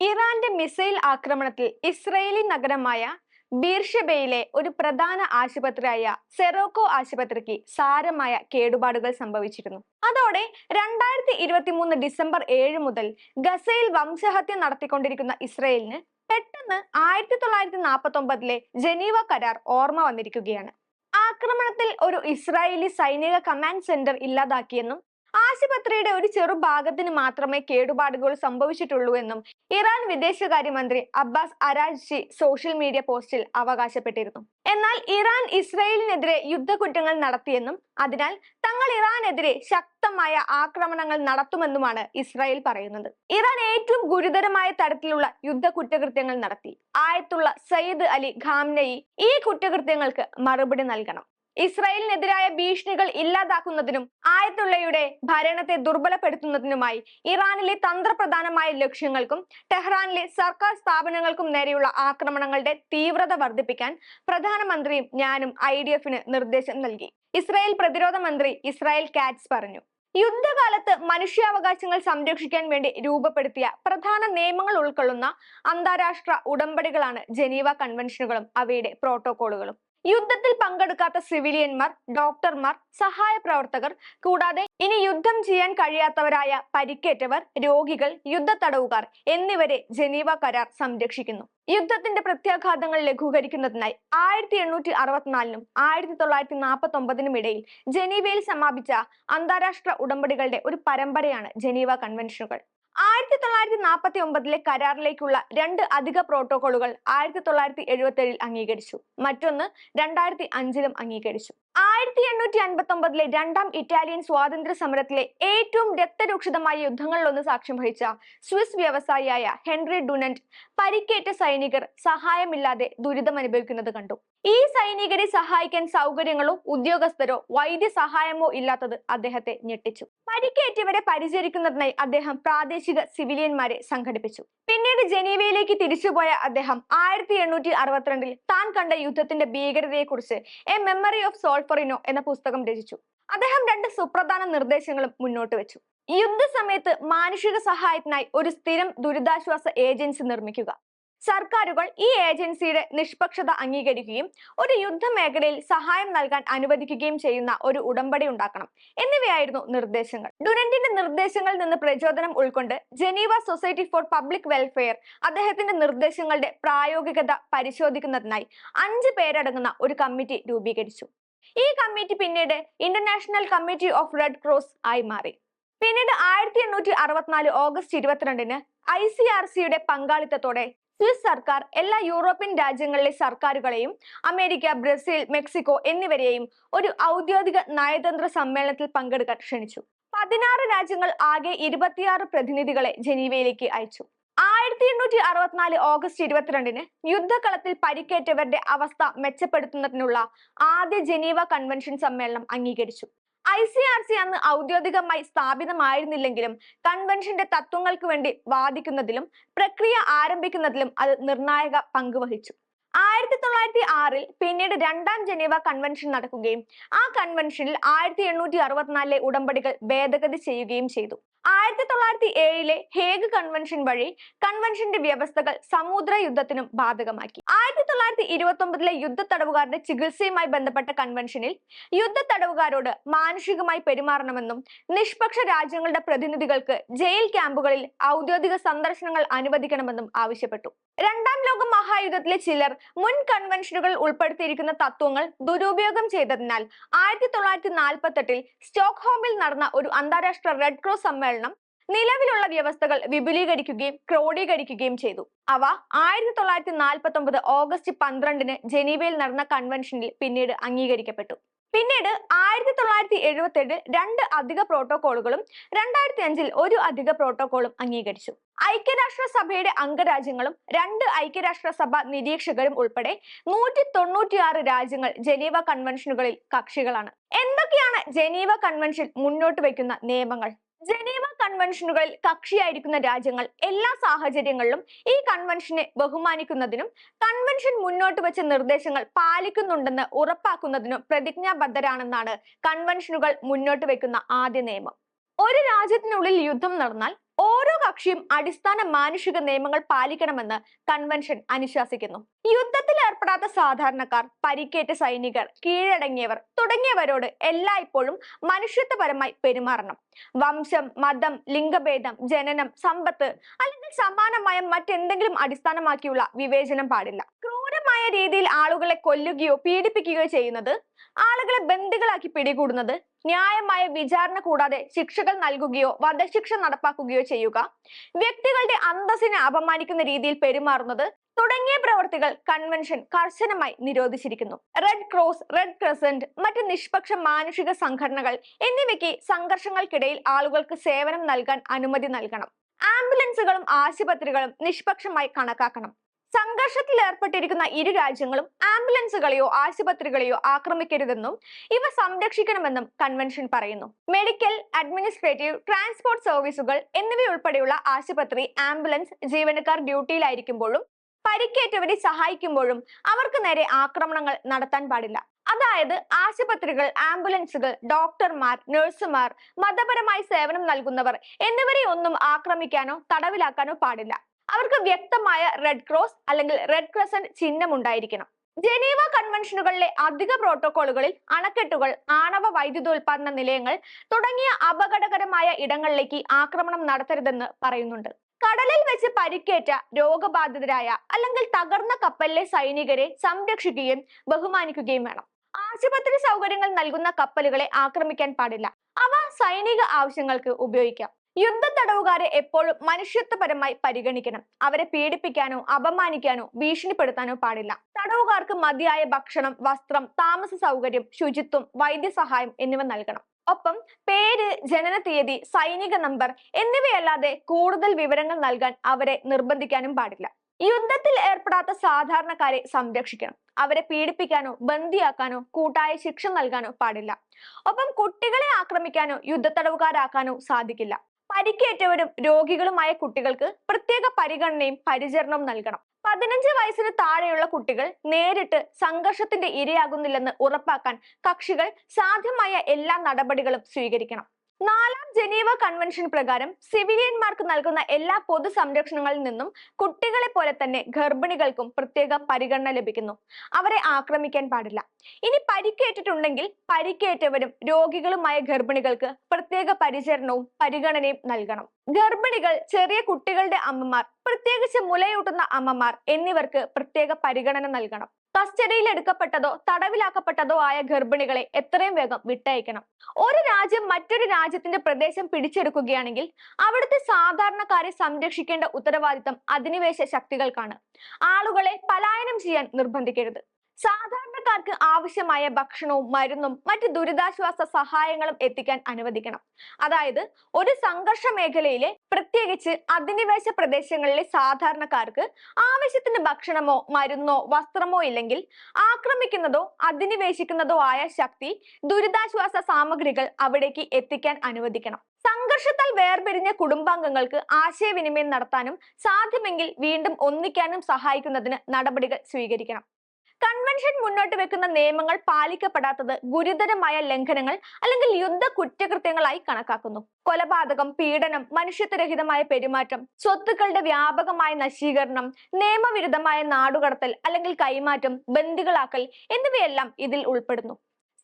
ഇറാന്റെ മിസൈൽ ആക്രമണത്തിൽ ഇസ്രയേലി നഗരമായ ബീർഷബയിലെ ഒരു പ്രധാന ആശുപത്രിയായ സെറോക്കോ ആശുപത്രിക്ക് സാരമായ കേടുപാടുകൾ സംഭവിച്ചിരുന്നു. അതോടെ രണ്ടായിരത്തി ഇരുപത്തി മൂന്ന് ഡിസംബർ ഏഴ് മുതൽ ഗസയിൽ വംശഹത്യ നടത്തിക്കൊണ്ടിരിക്കുന്ന ഇസ്രയേലിന് പെട്ടെന്ന് ആയിരത്തി തൊള്ളായിരത്തി നാൽപ്പത്തി ഒമ്പതിലെ ജനീവ കരാർ ഓർമ്മ വന്നിരിക്കുകയാണ്. ആക്രമണത്തിൽ ഒരു ഇസ്രായേലി സൈനിക കമാൻഡ് സെന്റർ ഇല്ലാതാക്കിയെന്നും ആശുപത്രിയുടെ ഒരു ചെറു ഭാഗത്തിന് മാത്രമേ കേടുപാടുകൾ സംഭവിച്ചിട്ടുള്ളൂ എന്നും ഇറാൻ വിദേശകാര്യമന്ത്രി അബ്ബാസ് അരാജി സോഷ്യൽ മീഡിയ പോസ്റ്റിൽ അവകാശപ്പെട്ടിരുന്നു. എന്നാൽ ഇറാൻ ഇസ്രായേലിനെതിരെ യുദ്ധക്കുറ്റങ്ങൾ നടത്തിയെന്നും അതിനാൽ തങ്ങൾ ഇറാനെതിരെ ശക്തമായ ആക്രമണങ്ങൾ നടത്തുമെന്നുമാണ് ഇസ്രായേൽ പറയുന്നത്. ഇറാൻ ഏറ്റവും ഗുരുതരമായ തരത്തിലുള്ള യുദ്ധ കുറ്റകൃത്യങ്ങൾ നടത്തി. ആയത്തുള്ള സയ്യിദ് അലി ഖാംനയി ഈ കുറ്റകൃത്യങ്ങൾക്ക് മറുപടി നൽകണം. ഇസ്രായേലിനെതിരായ ഭീഷണികൾ ഇല്ലാതാക്കുന്നതിനും ആയത്തുള്ളയുടെ ഭരണത്തെ ദുർബലപ്പെടുത്തുന്നതിനുമായി ഇറാനിലെ തന്ത്രപ്രധാനമായ ലക്ഷ്യങ്ങൾക്കും ടെഹ്റാനിലെ സർക്കാർ സ്ഥാപനങ്ങൾക്കും നേരെയുള്ള ആക്രമണങ്ങളുടെ തീവ്രത വർദ്ധിപ്പിക്കാൻ പ്രധാനമന്ത്രിയും ഞാനും ഐ ഡി എഫിന് നിർദ്ദേശം നൽകി. ഇസ്രായേൽ പ്രതിരോധ മന്ത്രി ഇസ്രായേൽ കാറ്റ്സ് പറഞ്ഞു. യുദ്ധകാലത്ത് മനുഷ്യാവകാശങ്ങൾ സംരക്ഷിക്കാൻ വേണ്ടി രൂപപ്പെടുത്തിയ പ്രധാന നിയമങ്ങൾ ഉൾക്കൊള്ളുന്ന അന്താരാഷ്ട്ര ഉടമ്പടികളാണ് ജനീവ കൺവെൻഷനുകളും അവയുടെ പ്രോട്ടോകോളുകളും യുദ്ധത്തിൽ പങ്കെടുക്കാത്ത സിവിലിയന്മാർ ഡോക്ടർമാർ സഹായ പ്രവർത്തകർ കൂടാതെ ഇനി യുദ്ധം ചെയ്യാൻ കഴിയാത്തവരായ പരിക്കേറ്റവർ രോഗികൾ യുദ്ധ തടവുകാർ എന്നിവരെ ജനീവ കരാർ സംരക്ഷിക്കുന്നു. യുദ്ധത്തിന്റെ പ്രത്യാഘാതങ്ങൾ ലഘൂകരിക്കുന്നതിനായി ആയിരത്തി എണ്ണൂറ്റി അറുപത്തിനാലിനും ആയിരത്തി തൊള്ളായിരത്തി നാൽപ്പത്തി ഒമ്പതിനും ഇടയിൽ ജനീവയിൽ സമാപിച്ച അന്താരാഷ്ട്ര ഉടമ്പടികളുടെ ഒരു പരമ്പരയാണ് ജനീവ കൺവെൻഷനുകൾ. ആയിരത്തി തൊള്ളായിരത്തി നാൽപ്പത്തി ഒമ്പതിലെ കരാറിലേക്കുള്ള രണ്ട് അധിക പ്രോട്ടോകോളുകൾ ആയിരത്തി തൊള്ളായിരത്തി എഴുപത്തി ഏഴിൽ അംഗീകരിച്ചു. മറ്റൊന്ന് രണ്ടായിരത്തി അഞ്ചിലും അംഗീകരിച്ചു. ആയിരത്തി എണ്ണൂറ്റി അൻപത്തി ഒമ്പതിലെ രണ്ടാം ഇറ്റാലിയൻ സ്വാതന്ത്ര്യ സമരത്തിലെ ഏറ്റവും രക്തരൂക്ഷിതമായ യുദ്ധങ്ങളിലൊന്ന് സാക്ഷ്യം വഹിച്ച സ്വിസ് വ്യവസായിയായ ഹെൻറി ഡുനന്റ് പരിക്കേറ്റ സൈനികർ സഹായമില്ലാതെ ദുരിതം അനുഭവിക്കുന്നത് കണ്ടു. ഈ സൈനികരെ സഹായിക്കാൻ സൗകര്യങ്ങളോ ഉദ്യോഗസ്ഥരോ വൈദ്യസഹായമോ ഇല്ലാത്തത് അദ്ദേഹത്തെ ഞെട്ടിച്ചു. പരിക്കേറ്റവരെ പരിചരിക്കുന്നതിനായി അദ്ദേഹം പ്രാദേശിക സിവിലിയന്മാരെ സംഘടിപ്പിച്ചു. പിന്നീട് ജനീവയിലേക്ക് തിരിച്ചുപോയ അദ്ദേഹം ആയിരത്തി എണ്ണൂറ്റി അറുപത്തിരണ്ടിൽ താൻ കണ്ട യുദ്ധത്തിന്റെ ഭീകരതയെക്കുറിച്ച് എ മെമ്മറി ഓഫ് സോൾഫറിനോ എന്ന പുസ്തകം രചിച്ചു. അദ്ദേഹം രണ്ട് സുപ്രധാന നിർദ്ദേശങ്ങളും മുന്നോട്ട് വെച്ചു. യുദ്ധസമയത്ത് മാനുഷിക സഹായത്തിനായി ഒരു സ്ഥിരം ദുരിതാശ്വാസ ഏജൻസി നിർമ്മിക്കുക. സർക്കാരുകൾ ഈ ഏജൻസിയുടെ നിഷ്പക്ഷത അംഗീകരിക്കുകയും ഒരു യുദ്ധമേഖലയിൽ സഹായം നൽകാൻ അനുവദിക്കുകയും ചെയ്യുന്ന ഒരു ഉടമ്പടി ഉണ്ടാക്കണം. എന്നിവയായിരുന്നു നിർദ്ദേശങ്ങൾ. ഡുനന്റിന്റെ നിർദ്ദേശങ്ങളിൽ നിന്ന് പ്രചോദനം ഉൾക്കൊണ്ട് Geneva society for public welfare അദ്ദേഹത്തിന്റെ നിർദ്ദേശങ്ങളുടെ പ്രായോഗികത പരിശോധിക്കുന്നതിനായി അഞ്ച് പേരടങ്ങുന്ന ഒരു കമ്മിറ്റി രൂപീകരിച്ചു. ഈ കമ്മിറ്റി പിന്നീട് international committee of red cross ആയി മാറി. പിന്നീട് ആയിരത്തി എണ്ണൂറ്റി അറുപത്തിനാല് ഓഗസ്റ്റ് ഇരുപത്തിരണ്ടിന് ഐ സി ആർ സിയുടെ പങ്കാളിത്തത്തോടെ സ്വിസ് സർക്കാർ എല്ലാ യൂറോപ്യൻ രാജ്യങ്ങളിലെ സർക്കാരുകളെയും അമേരിക്ക ബ്രസീൽ മെക്സിക്കോ എന്നിവരെയും ഒരു ഔദ്യോഗിക നയതന്ത്ര സമ്മേളനത്തിൽ പങ്കെടുക്കാൻ ക്ഷണിച്ചു. പതിനാറ് രാജ്യങ്ങൾ ആകെ ഇരുപത്തിയാറ് പ്രതിനിധികളെ ജനീവയിലേക്ക് അയച്ചു. ആയിരത്തി എണ്ണൂറ്റി അറുപത്തിനാല് ഓഗസ്റ്റ് ഇരുപത്തിരണ്ടിന് യുദ്ധകളത്തിൽ പരിക്കേറ്റവരുടെ അവസ്ഥ മെച്ചപ്പെടുത്തുന്നതിനുള്ള ആദ്യ ജനീവ കൺവെൻഷൻ സമ്മേളനം അംഗീകരിച്ചു. ഐ സി ആർ സി അന്ന് ഔദ്യോഗികമായി സ്ഥാപിതമായിരുന്നില്ലെങ്കിലും കൺവെൻഷന്റെ തത്വങ്ങൾക്ക് വേണ്ടി വാദിക്കുന്നതിലും പ്രക്രിയ ആരംഭിക്കുന്നതിലും അത് നിർണായക പങ്ക് വഹിച്ചു ആയിരത്തി തൊള്ളായിരത്തി ആറിൽ പിന്നീട് രണ്ടാം ജനീവ കൺവെൻഷൻ നടക്കുകയും ആ കൺവെൻഷനിൽ ആയിരത്തി എണ്ണൂറ്റി അറുപത്തിനാലിലെ ഉടമ്പടികൾ ഭേദഗതി ചെയ്യുകയും ചെയ്തു. ആയിരത്തി തൊള്ളായിരത്തി ഏഴിലെ ഹേഗ് കൺവെൻഷൻ വഴി കൺവെൻഷന്റെ വ്യവസ്ഥകൾ സമുദ്ര യുദ്ധത്തിനും ബാധകമാക്കി. ആയിരത്തി തൊള്ളായിരത്തി ഇരുപത്തി ഒമ്പതിലെ യുദ്ധ തടവുകാരുടെ ചികിത്സയുമായി ബന്ധപ്പെട്ട കൺവെൻഷനിൽ യുദ്ധ തടവുകാരോട് മാനുഷികമായി പെരുമാറണമെന്നും നിഷ്പക്ഷ രാജ്യങ്ങളുടെ പ്രതിനിധികൾക്ക് ജയിൽ ക്യാമ്പുകളിൽ ഔദ്യോഗിക സന്ദർശനങ്ങൾ അനുവദിക്കണമെന്നും ആവശ്യപ്പെട്ടു. രണ്ടാം ലോക മഹായുദ്ധത്തിലെ ചിലർ മുൻ കൺവെൻഷനുകൾ ഉൾപ്പെടുത്തിയിരിക്കുന്ന തത്വങ്ങൾ ദുരുപയോഗം ചെയ്തതിനാൽ ആയിരത്തി തൊള്ളായിരത്തി നാൽപ്പത്തെട്ടിൽ സ്റ്റോക്ക്ഹോമിൽ നടന്ന ഒരു അന്താരാഷ്ട്ര റെഡ് ക്രോസ് സമ്മേളനം നിലവിലുള്ള വ്യവസ്ഥകൾ വിപുലീകരിക്കുകയും ക്രോഡീകരിക്കുകയും ചെയ്തു. അവ ആയിരത്തി തൊള്ളായിരത്തി നാൽപ്പത്തി ഒമ്പത് ഓഗസ്റ്റ് പന്ത്രണ്ടിന് ജനീവയിൽ നടന്ന കൺവെൻഷനിൽ പിന്നീട് അംഗീകരിക്കപ്പെട്ടു. പിന്നീട് ആയിരത്തി തൊള്ളായിരത്തി എഴുപത്തി ഏഴിൽ രണ്ട് അധിക പ്രോട്ടോകോളുകളും രണ്ടായിരത്തി അഞ്ചിൽ ഒരു അധിക പ്രോട്ടോകോളും അംഗീകരിച്ചു. ഐക്യരാഷ്ട്ര സഭയുടെ അംഗരാജ്യങ്ങളും രണ്ട് ഐക്യരാഷ്ട്ര സഭ നിരീക്ഷകരും ഉൾപ്പെടെ നൂറ്റി തൊണ്ണൂറ്റിയാറ് രാജ്യങ്ങൾ ജനീവ കൺവെൻഷനുകളിൽ കക്ഷികളാണ്. എന്തൊക്കെയാണ് ജനീവ കൺവെൻഷൻ മുന്നോട്ട് വയ്ക്കുന്ന നിയമങ്ങൾ? ജനീവ കൺവെൻഷനുകളിൽ കക്ഷിയായിരിക്കുന്ന രാജ്യങ്ങൾ എല്ലാ സാഹചര്യങ്ങളിലും ഈ കൺവെൻഷനെ ബഹുമാനിക്കുന്നതിനും കൺവെൻഷൻ മുന്നോട്ട് വെച്ച നിർദ്ദേശങ്ങൾ പാലിക്കുന്നുണ്ടെന്ന് ഉറപ്പാക്കുന്നതിനും പ്രതിജ്ഞാബദ്ധരാണെന്നാണ് കൺവെൻഷനുകൾ മുന്നോട്ട് വെക്കുന്ന ആദ്യ നിയമം. ഒരു രാജ്യത്തിനുള്ളിൽ യുദ്ധം നടന്നാൽ ഓരോ കക്ഷിയും അടിസ്ഥാന മാനുഷിക നിയമങ്ങൾ പാലിക്കണമെന്ന് കൺവെൻഷൻ അനുശാസിക്കുന്നു. യുദ്ധത്തിൽ ഏർപ്പെടാത്ത സാധാരണക്കാർ പരിക്കേറ്റ സൈനികർ കീഴടങ്ങിയവർ തുടങ്ങിയവരോട് എല്ലായ്പ്പോഴും മനുഷ്യത്വപരമായി പെരുമാറണം. വംശം മതം ലിംഗഭേദം ജനനം സമ്പത്ത് അല്ലെങ്കിൽ സമാനമായ മറ്റെന്തെങ്കിലും അടിസ്ഥാനമാക്കിയുള്ള വിവേചനം പാടില്ല. ക്രൂരമായ രീതിയിൽ ആളുകളെ കൊല്ലുകയോ പീഡിപ്പിക്കുകയോ ചെയ്യുന്നത് ആളുകളെ ബന്ദികളാക്കി പിടികൂടുന്നത് ന്യായമായ വിചാരണ കൂടാതെ ശിക്ഷകൾ നൽകുകയോ വധശിക്ഷ നടപ്പാക്കുകയോ ചെയ്യുക വ്യക്തികളുടെ അന്തസ്സിനെ അപമാനിക്കുന്ന രീതിയിൽ പെരുമാറുന്നത് തുടങ്ങിയ പ്രവർത്തികൾ കൺവെൻഷൻ കർശനമായി നിരോധിച്ചിരിക്കുന്നു. റെഡ് ക്രോസ് റെഡ് ക്രസന്റ് മറ്റ് നിഷ്പക്ഷ മാനുഷിക സംഘടനകൾ എന്നിവയ്ക്ക് സംഘർഷങ്ങൾക്കിടയിൽ ആളുകൾക്ക് സേവനം നൽകാൻ അനുമതി നൽകണം. ആംബുലൻസുകളും ആശുപത്രികളും നിഷ്പക്ഷമായി കണക്കാക്കണം. സംഘർഷത്തിൽ ഏർപ്പെട്ടിരിക്കുന്ന ഇരു രാജ്യങ്ങളും ആംബുലൻസുകളെയോ ആശുപത്രികളെയോ ആക്രമിക്കരുതെന്നും ഇവ സംരക്ഷിക്കണമെന്നും കൺവെൻഷൻ പറയുന്നു. മെഡിക്കൽ അഡ്മിനിസ്ട്രേറ്റീവ് ട്രാൻസ്പോർട്ട് സർവീസുകൾ എന്നിവയുൾപ്പെടെയുള്ള ആശുപത്രി ആംബുലൻസ് ജീവനക്കാർ ഡ്യൂട്ടിയിലായിരിക്കുമ്പോഴും പരിക്കേറ്റവരെ സഹായിക്കുമ്പോഴും അവർക്ക് നേരെ ആക്രമണങ്ങൾ നടത്താൻ പാടില്ല. അതായത് ആശുപത്രികൾ ആംബുലൻസുകൾ ഡോക്ടർമാർ നഴ്സുമാർ മതപരമായി സേവനം നൽകുന്നവർ എന്നിവരെ ഒന്നും ആക്രമിക്കാനോ തടവിലാക്കാനോ പാടില്ല. അവർക്ക് വ്യക്തമായ റെഡ് ക്രോസ് അല്ലെങ്കിൽ റെഡ് ക്രസന്റ് ചിഹ്നം ഉണ്ടായിരിക്കണം ജനീവ കൺവെൻഷനുകളിലെ അധിക പ്രോട്ടോകോളുകളിൽ അണക്കെട്ടുകൾ ആണവ വൈദ്യുതോൽപാദന നിലയങ്ങൾ തുടങ്ങിയ അപകടകരമായ ഇടങ്ങളിലേക്ക് ആക്രമണം നടത്തരുതെന്ന് പറയുന്നുണ്ട്. കടലിൽ വെച്ച് പരിക്കേറ്റ രോഗബാധിതരായ അല്ലെങ്കിൽ തകർന്ന കപ്പലിലെ സൈനികരെ സംരക്ഷിക്കുകയും ബഹുമാനിക്കുകയും വേണം. ആശുപത്രി സൗകര്യങ്ങൾ നൽകുന്ന കപ്പലുകളെ ആക്രമിക്കാൻ പാടില്ല. അവ സൈനിക ആവശ്യങ്ങൾക്ക് ഉപയോഗിക്കാം. യുദ്ധ തടവുകാരെ എപ്പോഴും മനുഷ്യത്വപരമായി പരിഗണിക്കണം? അവരെ പീഡിപ്പിക്കാനോ അപമാനിക്കാനോ ഭീഷണിപ്പെടുത്താനോ പാടില്ല. തടവുകാർക്ക് മതിയായ ഭക്ഷണം വസ്ത്രം താമസ സൗകര്യം ശുചിത്വം വൈദ്യസഹായം എന്നിവ നൽകണം. ഒപ്പം പേര് ജനന തീയതി സൈനിക നമ്പർ എന്നിവയല്ലാതെ കൂടുതൽ വിവരങ്ങൾ നൽകാൻ അവരെ നിർബന്ധിക്കാനും പാടില്ല. യുദ്ധത്തിൽ ഏർപ്പെടാത്ത സാധാരണക്കാരെ സംരക്ഷിക്കണം. അവരെ പീഡിപ്പിക്കാനോ ബന്ദിയാക്കാനോ കൂട്ടായ ശിക്ഷ നൽകാനോ പാടില്ല. ഒപ്പം കുട്ടികളെ ആക്രമിക്കാനോ യുദ്ധത്തടവുകാരാക്കാനോ സാധിക്കില്ല. പരിക്കേറ്റവരും രോഗികളുമായ കുട്ടികൾക്ക് പ്രത്യേക പരിഗണനയും പരിചരണവും നൽകണം. പതിനഞ്ച് വയസ്സിന് താഴെയുള്ള കുട്ടികൾ നേരിട്ട് സംഘർഷത്തിന്റെ ഇരയാകുന്നില്ലെന്ന് ഉറപ്പാക്കാൻ കക്ഷികൾ സാധ്യമായ എല്ലാ നടപടികളും സ്വീകരിക്കണം. നാലാം ജനീവ കൺവെൻഷൻ പ്രകാരം സിവിലിയന്മാർക്ക് നൽകുന്ന എല്ലാ പൊതു സംരക്ഷണങ്ങളിൽ നിന്നും കുട്ടികളെ പോലെ തന്നെ ഗർഭിണികൾക്കും പ്രത്യേക പരിഗണന ലഭിക്കുന്നു. അവരെ ആക്രമിക്കാൻ പാടില്ല. ഇനി പരിക്കേറ്റിട്ടുണ്ടെങ്കിൽ പരിക്കേറ്റവരും രോഗികളുമായ ഗർഭിണികൾക്ക് പ്രത്യേക പരിചരണവും പരിഗണനയും നൽകണം. ഗർഭിണികൾ ചെറിയ കുട്ടികളുടെ അമ്മമാർ പ്രത്യേകിച്ച് മുലയൂട്ടുന്ന അമ്മമാർ എന്നിവർക്ക് പ്രത്യേക പരിഗണന നൽകണം. കസ്റ്റഡിയിൽ എടുക്കപ്പെട്ടതോ തടവിലാക്കപ്പെട്ടതോ ആയ ഗർഭിണികളെ എത്രയും വേഗം വിട്ടയക്കണം. ഒരു രാജ്യം മറ്റൊരു രാജ്യത്തിന്റെ പ്രദേശം പിടിച്ചെടുക്കുകയാണെങ്കിൽ അവിടുത്തെ സാധാരണക്കാരെ സംരക്ഷിക്കേണ്ട ഉത്തരവാദിത്തം അധിനിവേശ ശക്തികൾക്കാണ്. ആളുകളെ പലായനം ചെയ്യാൻ നിർബന്ധിക്കരുത്. സാധാരണക്കാർക്ക് ആവശ്യമായ ഭക്ഷണവും മരുന്നും മറ്റ് ദുരിതാശ്വാസ സഹായങ്ങളും എത്തിക്കാൻ അനുവദിക്കണം. അതായത് ഒരു സംഘർഷ മേഖലയിലെ പ്രത്യേകിച്ച് അധിനിവേശ പ്രദേശങ്ങളിലെ സാധാരണക്കാർക്ക് ആവശ്യത്തിന് ഭക്ഷണമോ മരുന്നോ വസ്ത്രമോ ഇല്ലെങ്കിൽ ആക്രമിക്കുന്നതോ അധിനിവേശിക്കുന്നതോ ആയ ശക്തി ദുരിതാശ്വാസ സാമഗ്രികൾ അവിടേക്ക് എത്തിക്കാൻ അനുവദിക്കണം. സംഘർഷത്താൽ വേർപിരിഞ്ഞ കുടുംബാംഗങ്ങൾക്ക് ആശയവിനിമയം നടത്താനും സാധ്യമെങ്കിൽ വീണ്ടും ഒന്നിക്കാനും സഹായിക്കുന്നതിന് നടപടികൾ സ്വീകരിക്കണം. കൺവെൻഷൻ മുന്നോട്ട് വെക്കുന്ന നിയമങ്ങൾ പാലിക്കപ്പെടാത്തത് ഗുരുതരമായ ലംഘനങ്ങൾ അല്ലെങ്കിൽ യുദ്ധ കുറ്റകൃത്യങ്ങളായി കണക്കാക്കുന്നു. കൊലപാതകം പീഡനം മനുഷ്യത്വരഹിതമായ പെരുമാറ്റം സ്വത്തുക്കളുടെ വ്യാപകമായ നശീകരണം നിയമവിരുദ്ധമായ നാടുകടത്തൽ അല്ലെങ്കിൽ കൈമാറ്റം ബന്ദികളാക്കൽ എന്നിവയെല്ലാം ഇതിൽ ഉൾപ്പെടുന്നു.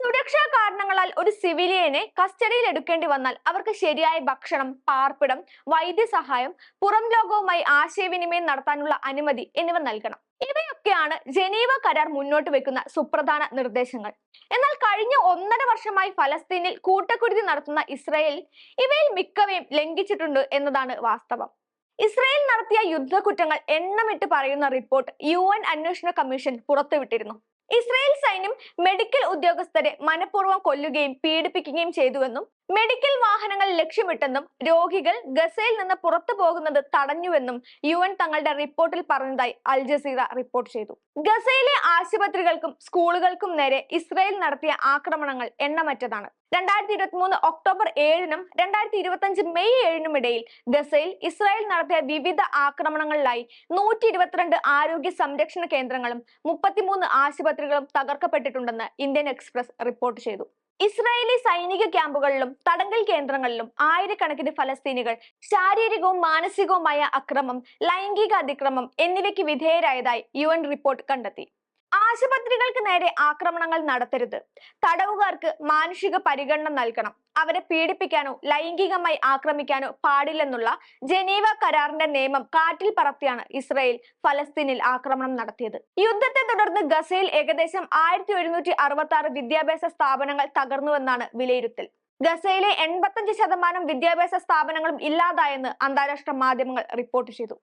സുരക്ഷാ കാരണങ്ങളാൽ ഒരു സിവിലിയനെ കസ്റ്റഡിയിൽ എടുക്കേണ്ടി വന്നാൽ അവർക്ക് ശരിയായ ഭക്ഷണം പാർപ്പിടം വൈദ്യസഹായം പുറം ലോകവുമായി ആശയവിനിമയം നടത്താനുള്ള അനുമതി എന്നിവ നൽകണം. ഇവയൊക്കെയാണ് ജനീവ കരാർ മുന്നോട്ട് വെക്കുന്ന സുപ്രധാന നിർദ്ദേശങ്ങൾ. എന്നാൽ കഴിഞ്ഞ ഒന്നര വർഷമായി ഫലസ്തീനിൽ കൂട്ടക്കുരുതി നടത്തുന്ന ഇസ്രായേൽ ഇവയിൽ മിക്കവയും ലംഘിച്ചിട്ടുണ്ട് എന്നതാണ് വാസ്തവം. ഇസ്രായേൽ നടത്തിയ യുദ്ധക്കുറ്റങ്ങൾ എണ്ണമിട്ട് പറയുന്ന റിപ്പോർട്ട് യു അന്വേഷണ കമ്മീഷൻ പുറത്തുവിട്ടിരുന്നു. ഇസ്രായേൽ സൈന്യം മെഡിക്കൽ ഉദ്യോഗസ്ഥരെ മനഃപൂർവം കൊല്ലുകയും പീഡിപ്പിക്കുകയും ചെയ്തുവെന്നും മെഡിക്കൽ വാഹനങ്ങൾ ലക്ഷ്യമിട്ടെന്നും രോഗികൾ ഗസയിൽ നിന്ന് പുറത്തു പോകുന്നത് തടഞ്ഞുവെന്നും യു എൻ തങ്ങളുടെ റിപ്പോർട്ടിൽ പറഞ്ഞതായി അൽ ജസീറ റിപ്പോർട്ട് ചെയ്തു. ഗസയിലെ ആശുപത്രികൾക്കും സ്കൂളുകൾക്കും നേരെ ഇസ്രായേൽ നടത്തിയ ആക്രമണങ്ങൾ എണ്ണമറ്റതാണ്. രണ്ടായിരത്തി ഇരുപത്തി മൂന്ന് ഒക്ടോബർ ഏഴിനും രണ്ടായിരത്തി ഇരുപത്തി അഞ്ച് മെയ് ഏഴിനും ഇടയിൽ ഗസയിൽ ഇസ്രായേൽ നടത്തിയ വിവിധ ആക്രമണങ്ങളിലായി നൂറ്റി ഇരുപത്തിരണ്ട് ആരോഗ്യ സംരക്ഷണ കേന്ദ്രങ്ങളും മുപ്പത്തിമൂന്ന് ആശുപത്രികളും തകർക്കപ്പെട്ടിട്ടുണ്ടെന്ന് ഇന്ത്യൻ എക്സ്പ്രസ് റിപ്പോർട്ട് ചെയ്തു. ഇസ്രായേലി സൈനിക ക്യാമ്പുകളിലും തടങ്കൽ കേന്ദ്രങ്ങളിലും ആയിരക്കണക്കിന് ഫലസ്തീനികൾ ശാരീരികവും മാനസികവുമായ അക്രമം ലൈംഗിക അതിക്രമം എന്നിവയ്ക്ക് വിധേയരായതായി യു റിപ്പോർട്ട് കണ്ടെത്തി. ആശുപത്രികൾക്ക് നേരെ ആക്രമണങ്ങൾ നടത്തരുത്. തടവുകാർക്ക് മാനുഷിക പരിഗണന നൽകണം. അവരെ പീഡിപ്പിക്കാനോ ലൈംഗികമായി ആക്രമിക്കാനോ പാടില്ലെന്നുള്ള ജനീവ കരാറിന്റെ നിയമം കാറ്റിൽ പറത്തിയാണ് ഇസ്രായേൽ ഫലസ്തീനിൽ ആക്രമണം നടത്തിയത്. യുദ്ധത്തെ തുടർന്ന് ഗസയിൽ ഏകദേശം ആയിരത്തി ഒരുന്നൂറ്റി അറുപത്തി ആറ് വിദ്യാഭ്യാസ സ്ഥാപനങ്ങൾ തകർന്നുവെന്നാണ് വിലയിരുത്തൽ. ഗസയിലെ എൺപത്തഞ്ച് ശതമാനം വിദ്യാഭ്യാസ സ്ഥാപനങ്ങളും ഇല്ലാതായെന്ന് അന്താരാഷ്ട്ര മാധ്യമങ്ങൾ റിപ്പോർട്ട് ചെയ്തു.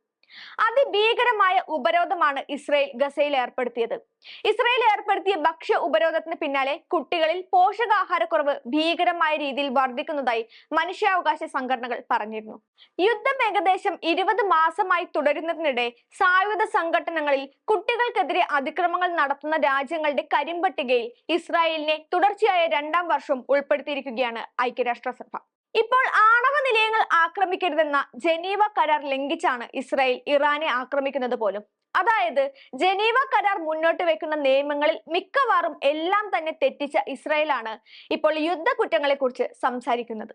അതിഭീകരമായ ഉപരോധമാണ് ഇസ്രയേൽ ഗസയിൽ ഏർപ്പെടുത്തിയത്. ഇസ്രയേൽ ഏർപ്പെടുത്തിയ ഭക്ഷ്യ ഉപരോധത്തിന് പിന്നാലെ കുട്ടികളിൽ പോഷകാഹാരക്കുറവ് ഭീകരമായ രീതിയിൽ വർദ്ധിക്കുന്നതായി മനുഷ്യാവകാശ സംഘടനകൾ പറഞ്ഞിരുന്നു. യുദ്ധം ഏകദേശം ഇരുപത് മാസമായി തുടരുന്നതിനിടെ സായുധ സംഘടനകളിൽ കുട്ടികൾക്കെതിരെ അതിക്രമങ്ങൾ നടത്തുന്ന രാജ്യങ്ങളുടെ കരിമ്പട്ടികയിൽ ഇസ്രായേലിനെ തുടർച്ചയായ രണ്ടാം വർഷം ഉൾപ്പെടുത്തിയിരിക്കുകയാണ് ഐക്യരാഷ്ട്രസഭ. ഇപ്പോൾ ആണവ നിലയങ്ങൾ ആക്രമിക്കരുതെന്ന ജനീവ കരാർ ലംഘിച്ചാണ് ഇസ്രായേൽ ഇറാനെ ആക്രമിക്കുന്നത് പോലും. അതായത് ജനീവ കരാർ മുന്നോട്ട് വെക്കുന്ന നിയമങ്ങളിൽ മിക്കവാറും എല്ലാം തന്നെ തെറ്റിച്ച ഇസ്രായേലാണ് ഇപ്പോൾ യുദ്ധ കുറ്റങ്ങളെ കുറിച്ച് സംസാരിക്കുന്നത്.